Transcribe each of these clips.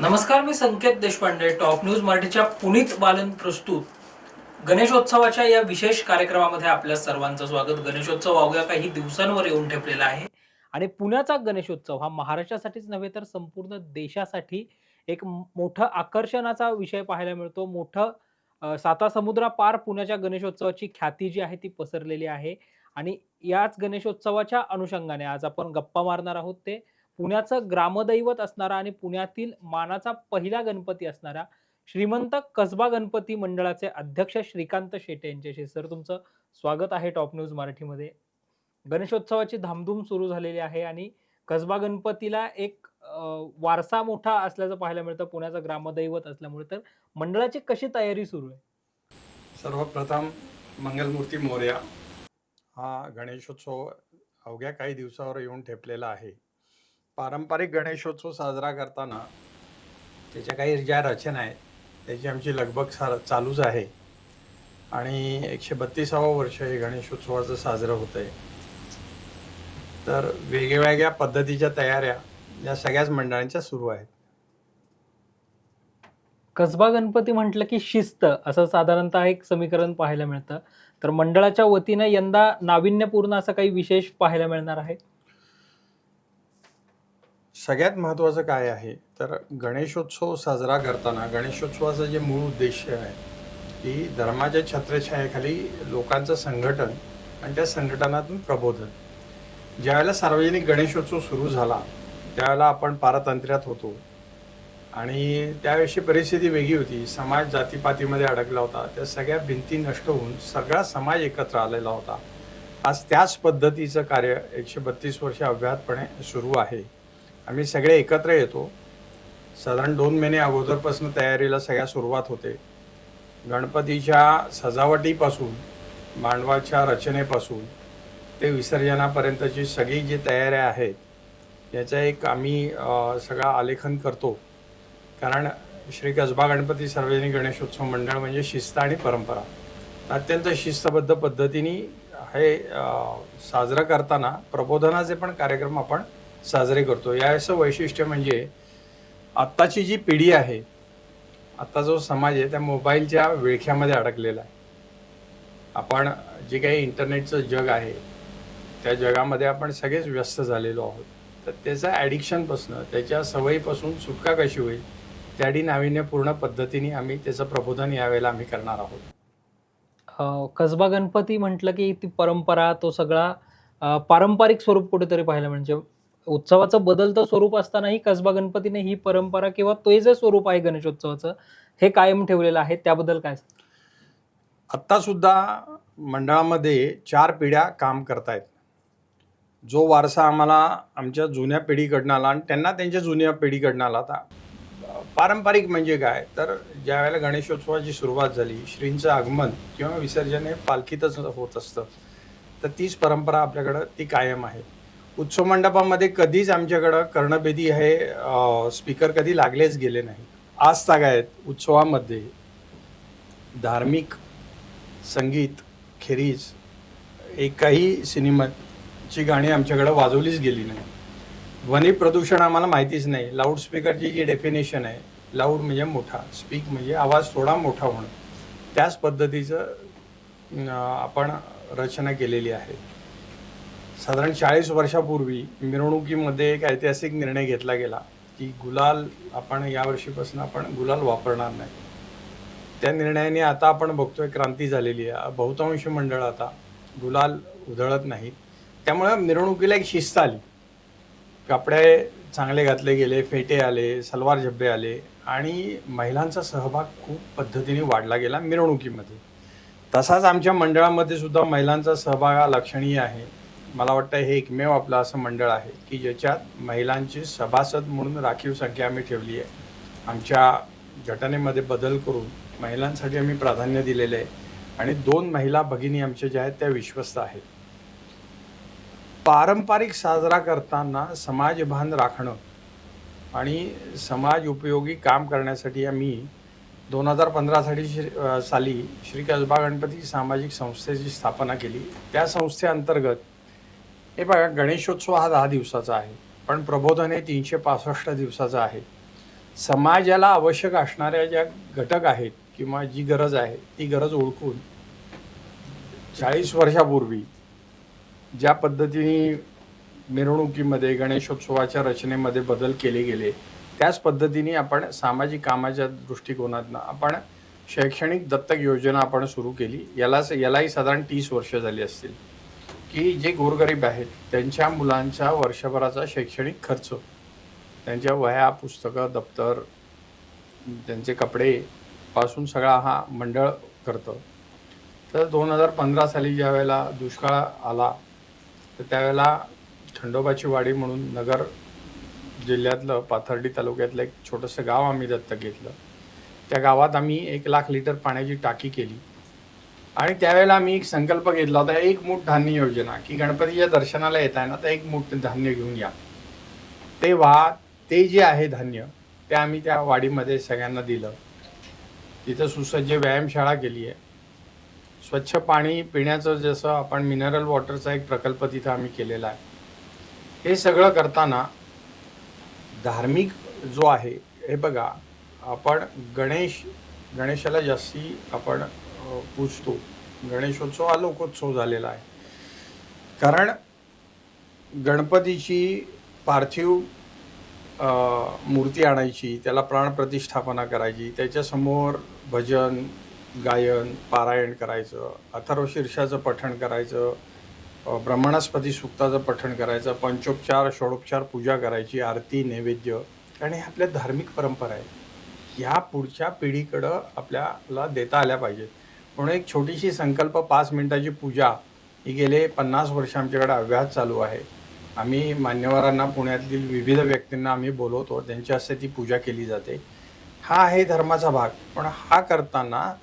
नमस्कार मी Sanket Deshpande top news मराठीच्या पुनीत बालन प्रस्तुत. गणेशोत्सवाच्या या विशेष कार्यक्रमामध्ये आपल्या सर्वांचं स्वागत. गणेशोत्सव अवघ्या काही दिवसांवर येऊन ठेपलेला आहे. आणि पुण्याचा गणेशोत्सव हा महाराष्ट्रासाठीच नव्हे तर संपूर्ण देशासाठी एक मोठं आकर्षणाचा विषय पाहायला मिळतो. मोठं साता समुद्रापार पुण्याच्या गणेशोत्सवाची ख्याती जी आहे ती पसरलेली आहे. आणि याच गणेशोत्सवाच्या अनुषंगाने आज आपण गप्पा मारणार आहोत ते. पुण्याचं ग्रामदैवत असणारा आणि पुण्यातील मानाचा पहिला गणपती असणारा श्रीमंत कसबा गणपती मंडळाचे अध्यक्ष श्रीकांत शेटे यांच्याशी. सर तुमचं स्वागत आहे टॉप न्यूज मराठीमध्ये. गणेशोत्सवाची धामधूम सुरू झालेली आहे आणि कसबा गणपतीला एक वारसा मोठा असल्याचं पाहायला मिळतं. पुण्याचं ग्रामदैवत असल्यामुळे तर मंडळाची कशी तयारी सुरू आहे? सर्वप्रथम मंगलमूर्ती मोर्या हा गणेशोत्सव अवघ्या काही दिवसावर येऊन ठेपलेला आहे. पारंपरिक गणेशोत्सव साजरा करताना त्याच्या काही ज्या रचना आहेत त्याची आमची लगबग सा चालूच आहे. आणि एकशे बत्तीसावं वर्ष हे गणेशोत्सवाचं साजरं होतं आहे तर वेगवेगळ्या पद्धतीच्या तयाऱ्या या सगळ्याच मंडळांच्या सुरू आहेत. कसबा गणपती म्हटलं की शिस्त असं साधारणतः एक समीकरण पाहायला मिळतं. तर मंडळाच्या वतीनं यंदा नाविन्यपूर्ण असं काही विशेष पाहायला मिळणार आहे? सगळ्यात महत्त्वाचं काय आहे? तर गणेशोत्सव साजरा करताना गणेशोत्सवाचं जे मूळ उद्देश आहे की धर्माच्या छत्रछायाखाली लोकांचं संघटन आणि त्या संघटनातून प्रबोधन. ज्यावेळेला सार्वजनिक गणेशोत्सव सुरू झाला त्यावेळेला आपण पारतंत्र्यात होतो. आणि त्यावेळेची परिस्थिती वेगळी होती. समाज जातीपातीमध्ये अडकला होता. त्या सगळ्या भिंती नष्ट होऊन सगळा समाज एकत्र आलेला होता. आज त्याच पद्धतीचं कार्य एकशे बत्तीस वर्ष अव्याहतपणे सुरू आहे. आम्ही सगळे एकत्र येतो. साधारण दोन महिने अगोदरपासून तयारीला सगळ्या सुरुवात होते. गणपतीच्या सजावटीपासून मांडवाच्या रचनेपासून ते विसर्जनापर्यंतची सगळी जी तयाऱ्या आहेत याचा एक आम्ही सगळा आलेखन करतो. कारण श्री कसबा गणपती सार्वजनिक गणेशोत्सव मंडळ म्हणजे शिस्त आणि परंपरा. अत्यंत शिस्तबद्ध पद्धतीने हे साजरं करताना प्रबोधनाचे पण कार्यक्रम आपण साजरे करतो. याचं वैशिष्ट्य म्हणजे आत्ताची जी पिढी आहे आत्ता जो समाज आहे त्या मोबाईलच्या विळख्यामध्ये अडकलेला आहे. आपण जे काही इंटरनेटचं जग आहे त्या जगामध्ये आपण सगळेच व्यस्त झालेलो आहोत. तर त्याचं ॲडिक्शनपासून त्याच्या सवयीपासून सुटका कशी होईल त्याडी नाविन्यपूर्ण पद्धतीने आम्ही त्याचं प्रबोधन यावेळेला आम्ही करणार आहोत. कसबा गणपती म्हटलं की ती परंपरा तो सगळा पारंपरिक स्वरूप कुठेतरी पाहायला म्हणजे उत्सवाचं बदलतं स्वरूप असतानाही कसबा गणपतीने ही परंपरा किंवा ते जे स्वरूप आहे गणेशोत्सवाचं हे कायम ठेवलेलं आहे. त्याबद्दल काय आत्ता सुद्धा मंडळामध्ये चार पिढ्या काम करतायत. जो वारसा आम्हाला आमच्या जुन्या पिढीकडनं आला आणि त्यांना त्यांच्या जुन्या पिढीकडनं आला. आता पारंपरिक म्हणजे काय? तर ज्या वेळेला गणेशोत्सवाची सुरुवात झाली श्रींचं आगमन किंवा विसर्जन हे पालखीतच होत असतं. तर तीच परंपरा आपल्याकडं ती कायम आहे. उत्सव मंडपामध्ये कधीच आमच्याकडं कर्णबेदी हे स्पीकर कधी लागलेच गेले नाही. आज तागायत उत्सवामध्ये धार्मिक संगीत खेरीज एकाही सिनेमाची गाणी आमच्याकडं वाजवलीच गेली नाही. ध्वनी प्रदूषण आम्हाला माहितीच नाही. लाऊडस्पीकरची जी डेफिनेशन आहे लाऊड म्हणजे मोठा स्पीक म्हणजे आवाज थोडा मोठा होणं. त्याच पद्धतीचं आपण रचना केलेली आहे. साधारण चाळीस वर्षापूर्वी मिरवणुकीमध्ये एक ऐतिहासिक निर्णय घेतला गेला की गुलाल आपण यावर्षीपासून आपण गुलाल वापरणार नाही. त्या निर्णयाने आता आपण बघतोय क्रांती झालेली आहे. बहुतांश मंडळ आता गुलाल उधळत नाहीत त्यामुळे मिरवणुकीला एक शिस्त आली. कपडे चांगले घातले गेले फेटे आले सलवार झब्बे आले आणि महिलांचा सहभाग खूप पद्धतीने वाढला गेला मिरवणुकीमध्ये. तसाच आमच्या मंडळामध्ये सुद्धा महिलांचा सहभाग हा लक्षणीय आहे. मला वाटतं हे एकमेव आपलं असं मंडळ आहे की ज्याच्यात महिलांची सभासद म्हणून राखीव संख्या आम्ही ठेवली आहे. आमच्या घटनेमध्ये बदल करून महिलांसाठी आम्ही प्राधान्य दिलेलं आहे. आणि दोन महिला भगिनी आमच्या ज्या आहेत त्या विश्वस्त आहेत. पारंपरिक साजरा करताना समाजभान राखणं आणि समाज उपयोगी काम करण्यासाठी आम्ही दोन हजार पंधरासाठी श्री साली श्री कसबा गणपती सामाजिक संस्थेची स्थापना केली. त्या संस्थेअंतर्गत हे बघा गणेशोत्सव हा दहा दिवसाचा आहे पण प्रबोधन हे तीनशे पासष्ट दिवसाचं आहे. समाजाला आवश्यक असणाऱ्या ज्या घटक आहेत किंवा जी गरज आहे ती गरज ओळखून चाळीस वर्षापूर्वी ज्या पद्धतीने मिरवणुकीमध्ये गणेशोत्सवाच्या रचनेमध्ये बदल केले गेले त्याच पद्धतीने आपण सामाजिक कामाच्या दृष्टिकोनातनं आपण शैक्षणिक दत्तक योजना आपण सुरू केली. याला यालाही साधारण तीस वर्ष झाली असतील. की जे गोरगरीब आहेत त्यांच्या मुलांच्या वर्षभराचा शैक्षणिक खर्च त्यांच्या वह्या पुस्तकं दप्तर त्यांचे कपडे पासून सगळा हा मंडळ करतं. तर दोन हजार पंधरा साली ज्या वेळेला दुष्काळ आला तर त्यावेळेला खंडोबाची वाडी म्हणून नगर जिल्ह्यातलं पाथर्डी तालुक्यातलं एक छोटंसं गाव आम्ही दत्तक घेतलं. त्या गावात आम्ही एक लाख लिटर पाण्याची टाकी केली. आणि त्यावेळेला आम्ही एक संकल्प घेतला होता एक मूठ धान्य योजना की गणपतीच्या दर्शनाला येत आहे ना तर एक मूठ धान्य घेऊन या. तेव्हा ते जे आहे धान्य ते आम्ही त्या वाडीमध्ये सगळ्यांना दिलं. तिथं सुसज्ज व्यायामशाळा केली आहे. स्वच्छ पाणी पिण्याचं जसं आपण मिनरल वॉटरचा एक प्रकल्प तिथं आम्ही केलेला आहे. हे सगळं करताना धार्मिक जो आहे हे बघा आपण गणेश गणेशाला जास्ती आपण पूजतो. गणेशोत्सव हा लोकोत्सव झालेला आहे. कारण गणपतीची पार्थिव मूर्ती आणायची त्याला प्राणप्रतिष्ठापना करायची त्याच्यासमोर भजन गायन पारायण करायचं अथर्व शीर्षाचं पठण करायचं ब्रह्मणस्पती सुक्ताचं पठण करायचं पंचोपचार षोडोपचार पूजा करायची आरती नैवेद्य. आणि हे आपल्या धार्मिक परंपरा आहे ह्या पुढच्या पिढीकडं आपल्याला देता आल्या पाहिजेत. म्हणून एक छोटीशी संकल्प पाच मिनिटाची पूजा ही गेले पन्नास वर्ष आमच्याकडे अभ्यास चालू आहे. आम्ही मान्यवरांना पुण्यातील विविध व्यक्तींना आम्ही बोलवतो. त्यांच्या हस्ते ती पूजा केली जाते. हा आहे धर्माचा भाग. पण हा करताना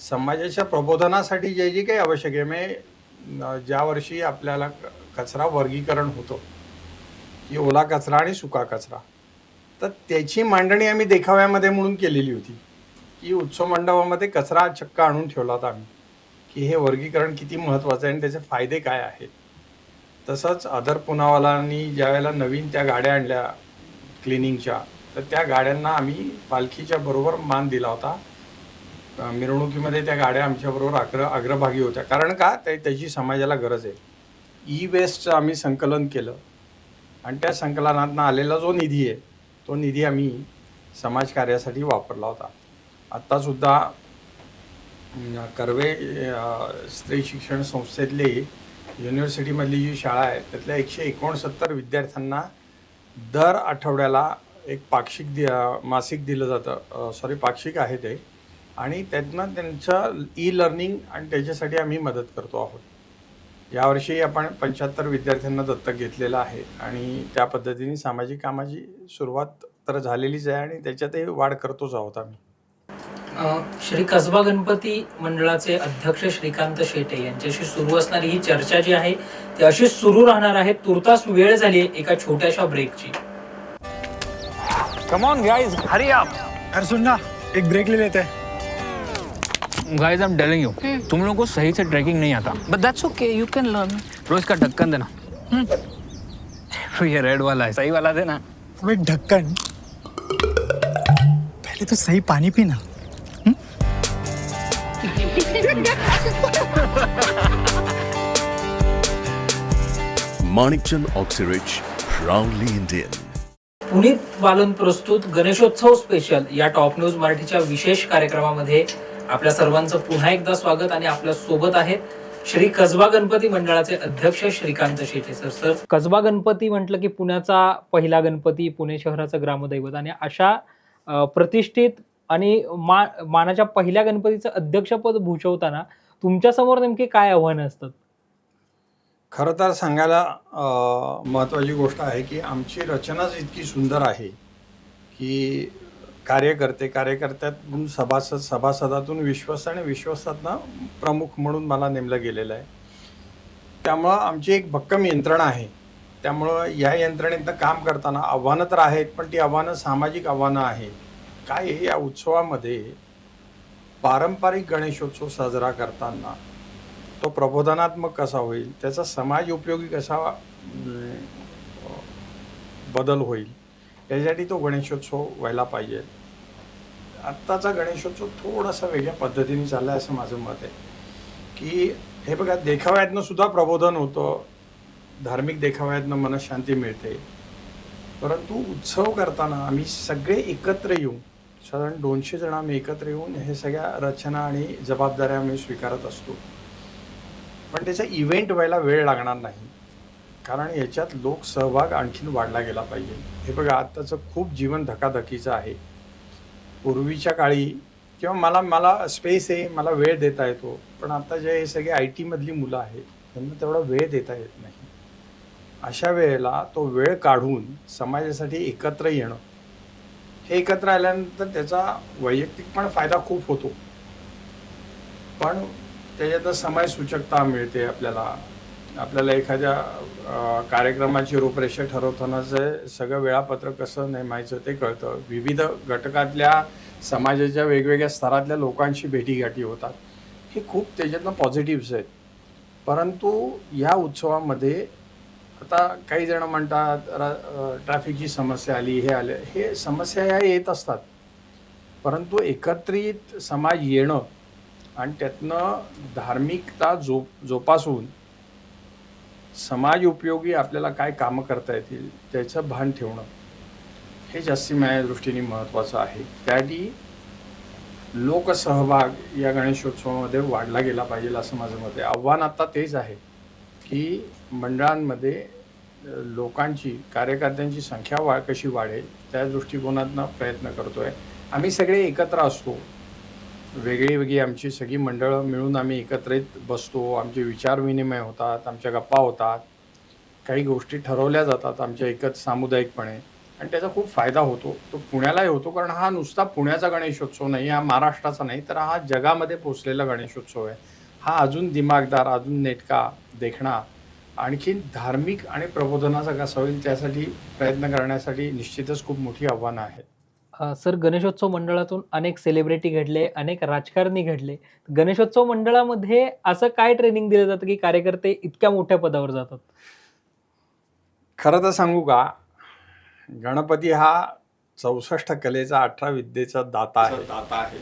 समाजाच्या प्रबोधनासाठी जे जे काही आवश्यक आहे म्हणजे ज्या वर्षी आपल्याला क- कचरा वर्गीकरण होतं की ओला कचरा आणि सुका कचरा तर त्याची मांडणी आम्ही देखाव्यामध्ये म्हणून केलेली होती. की उत्सव मंडपामध्ये कचरा चक्का आणून ठेवला होता आम्ही. की हे वर्गीकरण किती महत्त्वाचं आहे आणि त्याचे फायदे काय आहेत? तसंच आदर पुनावालांनी ज्या वेळेला नवीन त्या गाड्या आणल्या क्लिनिंगच्या तर त्या गाड्यांना आम्ही पालखीच्या बरोबर मान दिला होता. मिरवणुकीमध्ये त्या गाड्या आमच्याबरोबर अग्र अग्रभागी होत्या. कारण का? त्या त्याची समाजाला गरज आहे. ई वेस्टचं आम्ही संकलन केलं आणि त्या संकलनातनं आलेला जो निधी आहे तो निधी आम्ही समाजकार्यासाठी वापरला होता. आत्तासुद्धा कर्वे स्त्री शिक्षण संस्थेतली युनिव्हर्सिटीमधली जी शाळा आहे त्यातल्या एकशे एकोणसत्तर विद्यार्थ्यांना दर आठवड्याला एक पाक्षिक दि मासिक दिलं जातं. सॉरी पाक्षिक आहे ते. आणि त्यातनं त्यांचं ई लर्निंग आणि त्याच्यासाठी आम्ही मदत करतो आहोत. यावर्षी आपण पंच्याहत्तर विद्यार्थ्यांना दत्तक घेतलेलं आहे आणि त्या पद्धतीने सामाजिक कामाची सुरुवात तर झालेलीच आहे आणि त्याच्यातही वाढ करतोच आहोत आम्ही. श्री कसबा गणपती मंडळाचे अध्यक्ष श्रीकांत शेटे यांच्याशी सुरू असणारी ही चर्चा जी आहे ती अशीच सुरू राहणार आहे. तुर्तास वेळ झाली आहे एका छोट्याशा ब्रेकची come on guys hurry up अरे सुन ना एक ब्रेक ले लेते. हैं guys I am telling you तुम लोगों को सही से ट्रैकिंग नहीं आता. But that's okay, you can learn. रोज का ढक्कन देना. तो ये रेड वाला है. सही वाला देना. अबे ढक्कन पहले तो सही पानी पीना. Manikchand Oxyrich, proudly Indian. Punit Balan प्रस्तुत गणेशोत्सव स्पेशल या टॉप न्यूज मराठीच्या विशेष कार्यक्रमामध्ये आपल्या सर्वांचं पुन्हा एकदा स्वागत आणि आपल्यासोबत आहेत श्री कसबा गणपती मंडळाचे अध्यक्ष श्रीकांत शेटे सर सर कसबा गणपती म्हटलं की पुण्याचा पहिला गणपती पुणे शहराचं ग्रामदैवत आणि अशा प्रतिष्ठित आणि मा मानाच्या पहिल्या गणपतीचं अध्यक्षपद भूषवताना तुमच्यासमोर नेमके काय आव्हानं असतात? खरं तर सांगायला महत्त्वाची गोष्ट आहे की आमची रचनाच इतकी सुंदर आहे की कार्यकर्ते कार्यकर्त्यातून सभासद सभासदातून विश्वास आणि विश्वासातनं प्रमुख म्हणून मला नेमलं गेलेलं आहे. त्यामुळं आमची एक भक्कम यंत्रणा आहे. त्यामुळं या यंत्रणेतनं काम करताना आव्हानं तर आहेत पण ती आव्हानं सामाजिक आव्हानं आहेत. काय हे या उत्सवामध्ये पारंपरिक गणेशोत्सव साजरा करताना तो प्रबोधनात्मक कसा होईल? त्याचा समाज उपयोगी कसा बदल होईल? त्याच्यासाठी तो गणेशोत्सव व्हायला पाहिजे. आत्ताचा गणेशोत्सव थोडासा वेगळ्या पद्धतीने चालला आहे असं माझं मत आहे. की हे बघा देखाव्यातनं सुद्धा प्रबोधन होतं. धार्मिक देखाव्यातनं मनशांती मिळते. परंतु उत्सव करताना आम्ही सगळे एकत्र येऊन साधारण दोनशे जण आम्ही एकत्र येऊन हे सगळ्या रचना आणि जबाबदाऱ्या आम्ही स्वीकारत असतो. पण त्याचा इव्हेंट व्हायला वेळ लागणार नाही. कारण याच्यात लोकसहभाग आणखीन वाढला गेला पाहिजे. हे बघा आत्ताचं खूप जीवन धकाधकीचं आहे. पूर्वीच्या काळी किंवा मला मला स्पेस आहे मला वेळ देता येतो. पण आता जे हे सगळे आय टीमधली मुलं आहेत त्यांना तेवढा वेळ देता येत नाही. अशा वेळेला तो वेळ काढून समाजासाठी एकत्र येणं हे एकत्र आल्यानंतर त्याचा वैयक्तिक पण फायदा खूप होतो. पण त्याच्यात समयसूचकता मिळते आपल्याला. आपल्याला एखाद्या कार्यक्रमाची रूपरेषा ठरवताना जे सगळं वेळापत्रक कसं नेमायचं ते कळतं. विविध घटकातल्या समाजाच्या वेगवेगळ्या स्तरातल्या लोकांशी भेटीगाठी होतात. हे खूप त्याच्यातनं पॉझिटिव्स आहेत. परंतु या उत्सवामध्ये आता काही जण म्हणतात ट्रॅफिकची समस्या आली हे आलं. हे समस्या ह्या येत असतात. परंतु एकत्रित समाज येणं आणि त्यातनं धार्मिकता जो जोपासून समाज उपयोगी आपल्याला काय कामं करता येतील त्याचं भान ठेवणं हे जास्ती माझ्या दृष्टीने महत्त्वाचं आहे. त्यासाठी लोकसहभाग या गणेशोत्सवामध्ये वाढला गेला पाहिजे असं माझं मत आहे. आव्हान आता तेच आहे. की मंडळांमध्ये लोकांची कार्यकर्त्यांची संख्या वा कशी वाढेल त्या दृष्टिकोनातनं प्रयत्न करतो आहे आम्ही सगळे एकत्र असतो. वेगळी वेगळी आमची सगळी मंडळं मिळून आम्ही एकत्रित बसतो. आमचे विचार विनिमय होतात आमच्या गप्पा होतात. काही गोष्टी ठरवल्या जातात आमच्या एकच सामुदायिकपणे. आणि त्याचा खूप फायदा होतो. तो पुण्यालाही होतो कारण हा नुसता पुण्याचा गणेशोत्सव नाही हा महाराष्ट्राचा नाही तर हा जगामध्ये पोचलेला गणेशोत्सव आहे. हा अजून दिमागदार अजून नेटका देखणा. आणखीन धार्मिक आणि प्रबोधनाचा कसा होईल त्यासाठी प्रयत्न करण्यासाठी निश्चितच खूप मोठी आव्हानं आहेत अ, सर गणेशोत्सव मंडळातून अनेक सेलिब्रिटी घडले अनेक राजकारणी घडले. गणेशोत्सव मंडळामध्ये असं काय ट्रेनिंग दिलं जातं की कार्यकर्ते इतक्या मोठ्या पदावर जातात? खरं तर सांगू का गणपती हा चौसष्ट कलेचा अठरा विद्येचा दाता आहे. दाता आहे.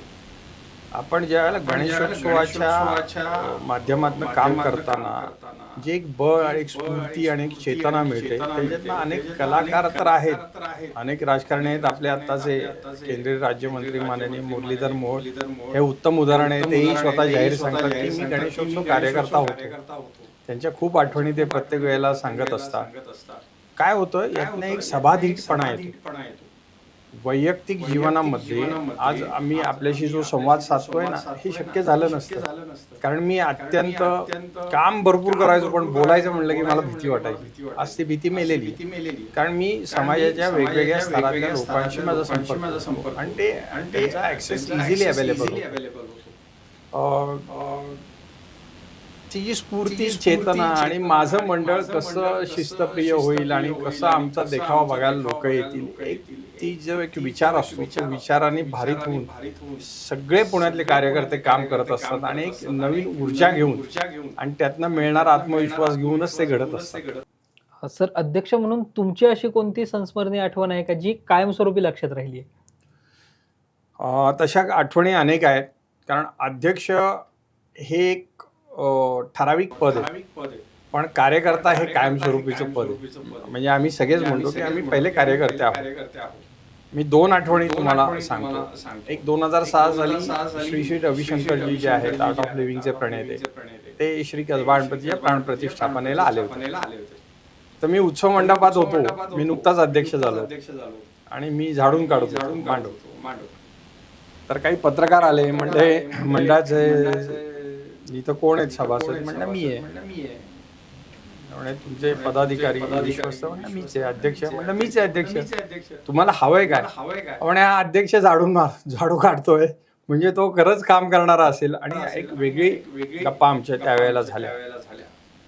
आपण ज्यावेळेला गणेशोत्सवाच्या माध्यमातून काम करताना जे एक बळ आणि एक स्फूर्ती आणि एक चेतना मिळते त्याच्यातनं अनेक कलाकार तर आहेत. अनेक राजकारणी आहेत आपले आत्ताचे केंद्रीय राज्यमंत्री माननीय मुरलीधर मोहोळ. हे उत्तम उदाहरण आहे तेही स्वतः जाहीर सांगतात की मी गणेशोत्सव कार्यकर्ता होतो. त्यांच्या खूप आठवणी ते प्रत्येक वेळेला सांगत असतात. काय होतं? यातनं एक सभाधीटपणा येतो. वैयक्तिक जीवनामध्ये आज आम्ही आपल्याशी जो संवाद साधतोय ना हे शक्य झालं नसतं. कारण मी अत्यंत काम भरपूर करायचो पण बोलायचं म्हणलं की मला भीती वाटायची. आज ती भीती मेलेली. कारण मी समाजाच्या वेगवेगळ्या स्तरातल्या लोकांशी माझा संपर्क. आणि ते ऍक्सेस इझिली अवेलेबल ती स्फूर्ती चेतना आणि माझं मंडळ कसं शिस्तप्रिय होईल आणि कसं आमचा देखावा बघायला लोक येतील. एक ती जो एक विचार असतो तो विचाराने भारित होऊन सगळे पुण्यातले कार्यकर्ते काम करत असतात आणि एक नवीन ऊर्जा घेऊन आणि त्यातनं मिळणारा आत्मविश्वास घेऊनच ते घडत असतात. सर अध्यक्ष म्हणून तुमची अशी कोणती संस्मरणीय आठवण आहे का जी कायमस्वरूपी लक्षात राहिली आहे? अ, तशा आठवणी अनेक आहेत. कारण अध्यक्ष हे एक ठराविक पद. आहे पण कार्यकर्ता हे कायमस्वरूपीचं पद. आहे म्हणजे आम्ही सगळेच म्हणतो की आम्ही पहिले कार्यकर्ते आहोत. मी दोन आठवणी तुम्हाला सांगतो. एक दोन हजार सहा साली श्री श्री रविशंकरजी जे आहेत आर्ट ऑफ लिव्हिंगचे प्रणेते. ते श्री कसबा गणपतीच्या प्राण प्रतिष्ठापनेला आले होते. तर मी उत्सव मंडपात होतो. मी नुकताच अध्यक्ष झालो. आणि मी झाडून काढतो मांडवतो तर काही पत्रकार आले म्हणजे मंडळाचे इथं कोण आहेत सभासद म्हणलं मी आहे. तुमचे पदाधिकारी विश्वस्त म्हणलं मीच आहे अध्यक्ष. म्हणलं मीच आहे अध्यक्ष. तुम्हाला हवंय काय? म्हणे हा अध्यक्ष झाडून मार झाडू काढतोय. म्हणजे तो खरंच काम करणारा असेल आणि एक वेगळी गप्पा आमच्या त्यावेळेला झाल्या.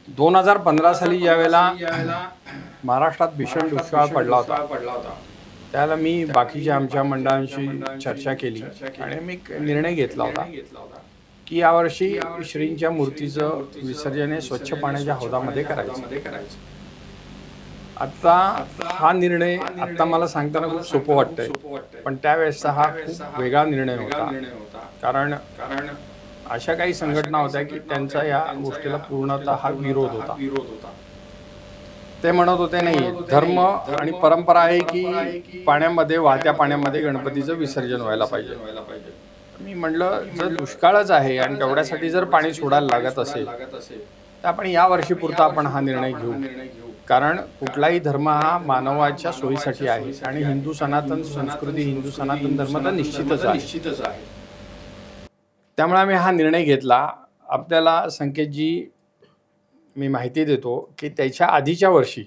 दोन हजार पंधरा साली ज्यावेळेला महाराष्ट्रात भीषण दुष्काळ पडला होता. त्याला मी बाकीच्या आमच्या मंडळांशी चर्चा केली आणि मी निर्णय घेतला होता. की यावर्षी श्रींच्या मूर्तीचं विसर्जन हे स्वच्छ पाण्याच्या हौदामध्ये करायचं. आता हा निर्णय आता मला सांगताना खूप सोपं वाटतंय. पण त्यावेळेसचा हा खूप वेगळा निर्णय होता. कारण कारण अशा काही संघटना होत्या की त्यांचा या गोष्टीला पूर्णतः हा विरोध होता. ते म्हणत होते नाही धर्म आणि परंपरा आहे की पाण्यामध्ये वाहत्या पाण्यामध्ये गणपतीचं विसर्जन व्हायला पाहिजे. मी म्हणलं जर दुष्काळच आहे आणि तेवढ्यासाठी जर पाणी सोडायला लागत असेल तर आपण या वर्षी पुरता आपण हा निर्णय घेऊ. कारण कुठलाही धर्म हा मानवाच्या सोयीसाठी आहे आणि हिंदू सनातन संस्कृती हिंदू सनातन धर्म तर निश्चितच आहे निश्चितच आहे. त्यामुळे आम्ही हा निर्णय घेतला. आपल्याला संकेतजी मी माहिती देतो की त्याच्या आधीच्या वर्षी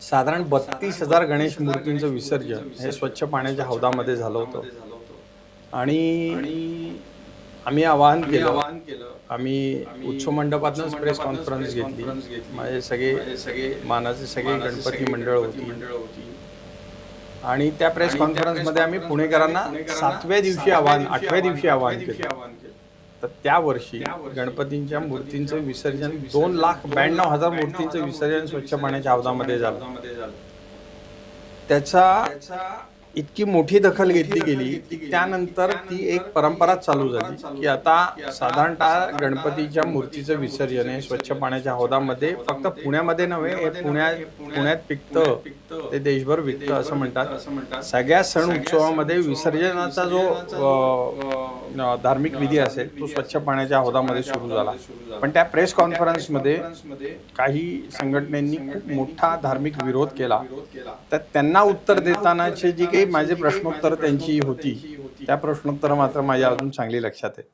साधारण बत्तीस हजार गणेश मूर्तींचं विसर्जन हे स्वच्छ पाण्याच्या हौदामध्ये झालं होतं. आणि आम्ही आवाहन केलं. आम्ही उत्सव मंडपातूनच प्रेस कॉन्फरन्स घेतली. माझे सगळे सगळे मानाचे सगळे गणपती मंडळ होती. आणि त्या प्रेस कॉन्फरन्समध्ये आम्ही पुणेकरांना सातव्या दिवशी आवाहन आठव्या दिवशी आवाहन केलं. तर त्या वर्षी गणपतींच्या मूर्तींचं विसर्जन दोन लाख ब्याण्णव हजार मूर्तींचं विसर्जन स्वच्छ पाण्याच्या हौदामध्ये झालं. त्याचा इतकी मोठी दखल घेतली गेली की त्यानंतर ती एक परंपराच चालू झाली की आता साधारणतः गणपतीच्या मूर्तीचं विसर्जन हे स्वच्छ पाण्याच्या हौदामध्ये फक्त पुण्यामध्ये नव्हे हे पुण्यात पुण्यात पिकतं. ते देशभर विकतं असं म्हणतात. सगळ्या सण उत्सवामध्ये विसर्जनाचा जो धार्मिक विधी असेल तो स्वच्छ पाण्याच्या हौदामध्ये सुरू झाला. पण त्या प्रेस कॉन्फरन्समध्ये काही संघटनेनी खूप मोठा धार्मिक विरोध केला. तर त्यांना उत्तर देतानाचे जी काही माझे प्रश्नोत्तर त्यांची होती त्या प्रश्नोत्तर मात्र माझ्या अजून चांगली लक्षात आहे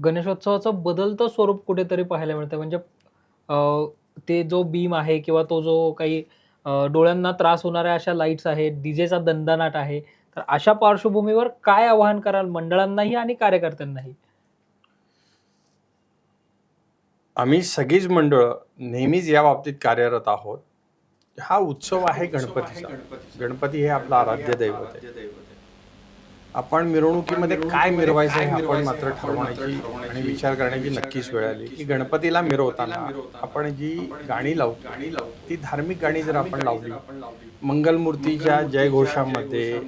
गणेशोत्सवाचं बदलतं स्वरूप कुठेतरी पाहायला मिळतं म्हणजे ते जो बीम आहे किंवा तो जो काही डोळ्यांना त्रास होणाऱ्या अशा लाईट्स आहेत डीजेचा दंदानाट आहे तर अशा पार्श्वभूमीवर काय आवाहन कराल मंडळांनाही आणि कार्यकर्त्यांनाही? आम्ही सगळीच मंडळ नेहमीच या बाबतीत कार्यरत आहोत. हा उत्सव आहे गणपतीचा. गणपती हे आपलं आराध्य दैवत आहे. आपण मिरवणुकीमध्ये काय मिरवायचं हे आपण मात्र ठरवण्याची आणि विचार करण्याची नक्कीच वेळ आली. की गणपतीला मिरवताना आपण जी गाणी लावतो ती धार्मिक गाणी जर आपण लावली मंगलमूर्तीच्या जयघोषामध्ये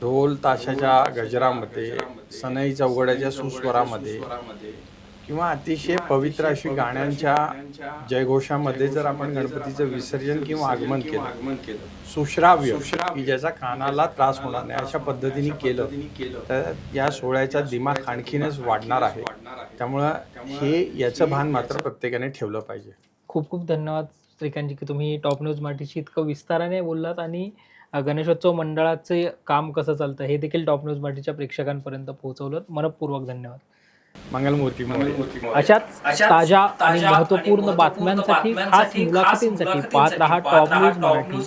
ढोल ताशाच्या गजरामध्ये सनई चौघड्याच्या सुस्वरामध्ये किंवा अतिशय पवित्र अशी गाण्यांच्या जयघोषामध्ये जर आपण गणपतीचं विसर्जन किंवा आगमन केलं सुश्राव्य की ज्याचा कानाला त्रास होणार नाही अशा पद्धतीने केलं तर या सोहळ्याचा दिमाग आणखीनच वाढणार आहे. त्यामुळं हे याचं भान मात्र प्रत्येकाने ठेवलं पाहिजे. खूप खूप धन्यवाद श्रीकांतजी की तुम्ही टॉप न्यूज मराठीशी इतकं विस्ताराने बोललात आणि गणेशोत्सव मंडळाचे काम कसं चालतं हे देखील टॉप न्यूज मराठीच्या प्रेक्षकांपर्यंत पोहोचवलं. मनपूर्वक धन्यवाद. मंगलमूर्ती मंगलमूर्ती. अशाच ताज्या आणि महत्त्वपूर्ण बातम्यांसाठी खास मुलाखतींसाठी पाहत रहा टॉप न्यूज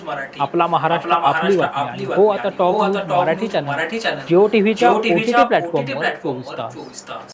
मराठी. आपला महाराष्ट्र आपली बातमी. आणि हो आता top news Marathi channel. Jio टीव्हीच्या ओटीटी प्लॅटफॉर्मवर चोवीस तास.